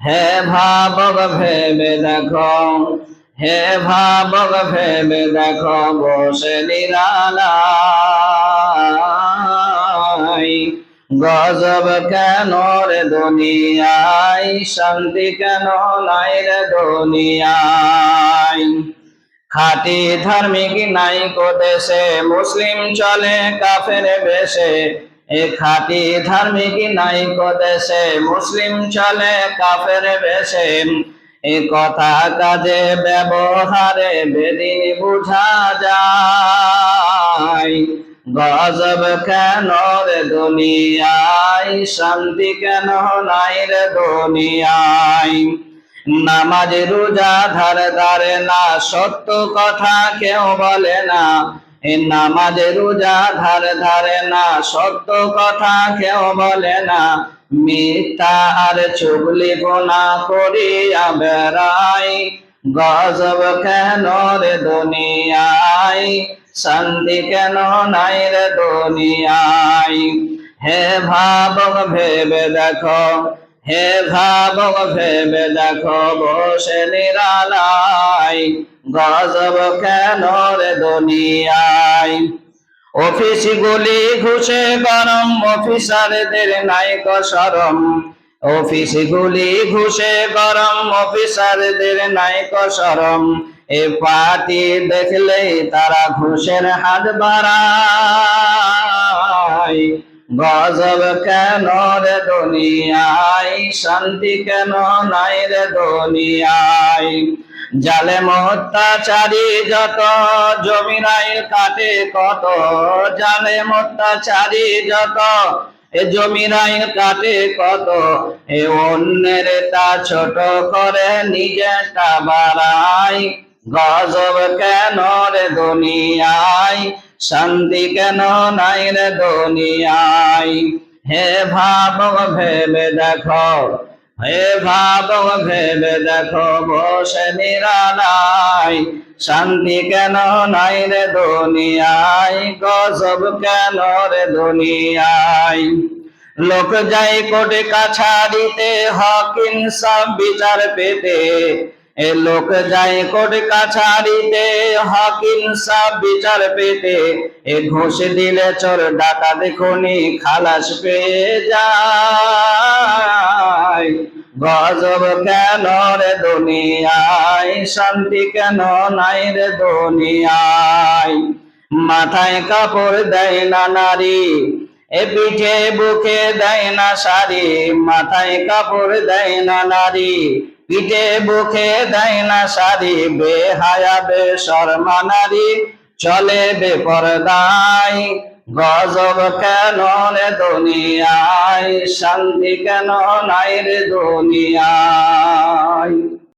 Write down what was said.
হে ভাবক, ভেবে দেখো। হে ভাবক, ভেবে দেখো, বসে নিরালাই গজব কেন রে দুনিয়ায়? শান্তি কেন নাই রে দুনিয়ায়? খাটি ধার্মিক নাই কো দেশে, মুসলিম চলে কাফের বেশে। এ খাটি ধার্মিক নাই কো দেশে মুসলিম চলে, কাফের বেশে। এ কথা কাজে ব্যবহারে বেদিন বুঝা যায়। গজব কেন রে দুনিয়ায়? শান্তি কেন নাই রে দুনিয়ায়? নামাজ রোজা ধারে ধারে না, সত্য কথা কেউ বলে না। নামাজ রোজা ধারে ধারে না, সত্য কথা কেউ বলে না। মিথ্যা আর চুগলি গোনা করিয়া বেড়াই, গজব কেন রে দুনিয়ায়? শান্তি কেন নাই রে দুনিয়ায়? হে ভাবক ভেবে দেখো হে ভেবে দেখো বসে নিরালাই। গজব কেন রে দুনিয়ায়? অফিস গুলি ঘুষে গরম, অফিসারদের নায়ক সরম অফিস গুলি ঘুষে গরম, অফিসারদের নায়ক সরম এ পার্টি দেখলেই তারা ঘুষের হাত বাড়ায়। গজব কেন রে দুনিয়ায়? শান্তি কেন নাই রে দুনিয়ায়? জালে অত্যাচারী যত জমিরাই কাটে কত? জালে অত্যাচারী যত, এ জমিরাই কাটে কত? এ অন্যের তা ছোট করে নিজেরটা বাড়ায়। গজব কেন রে দুনিয়ায়? শান্তি কেন নাই রে দুনিয়ায়? হে ভাবক ভেবে দেখো, হে ভাবক ভেবে দেখো, বসে নিরালাই শান্তি কেন নাই রে দুনিয়ায়? গজব কেন রে দুনিয়ায়? লোক যাই কোটে কাছারিতে হক ইনসাফ বিচার পেতে এ লোক যায় কোট কাছারিতে হক ইনসাফ বিচার পেতে। এ ঘুষ দিলে চোর ডাকা দেখুনি খালাস পেয়ে যায়। গজব কেন রে দুনিয়ায়? শান্তি কেন নাই রে দুনিয়ায়? মাথায় কাপড় দেয় না নারী, এ পিঠে বুকে দেয় না শাড়ি। মাথায় কাপড় দেয় না নারী পিঠে বুকে দেয় না সারি বে শর্মা নারী চলে বেপরদায়। গজব কেন রে দুনিয়ায়? শান্তি কেন নাই রে দুনিয়ায়?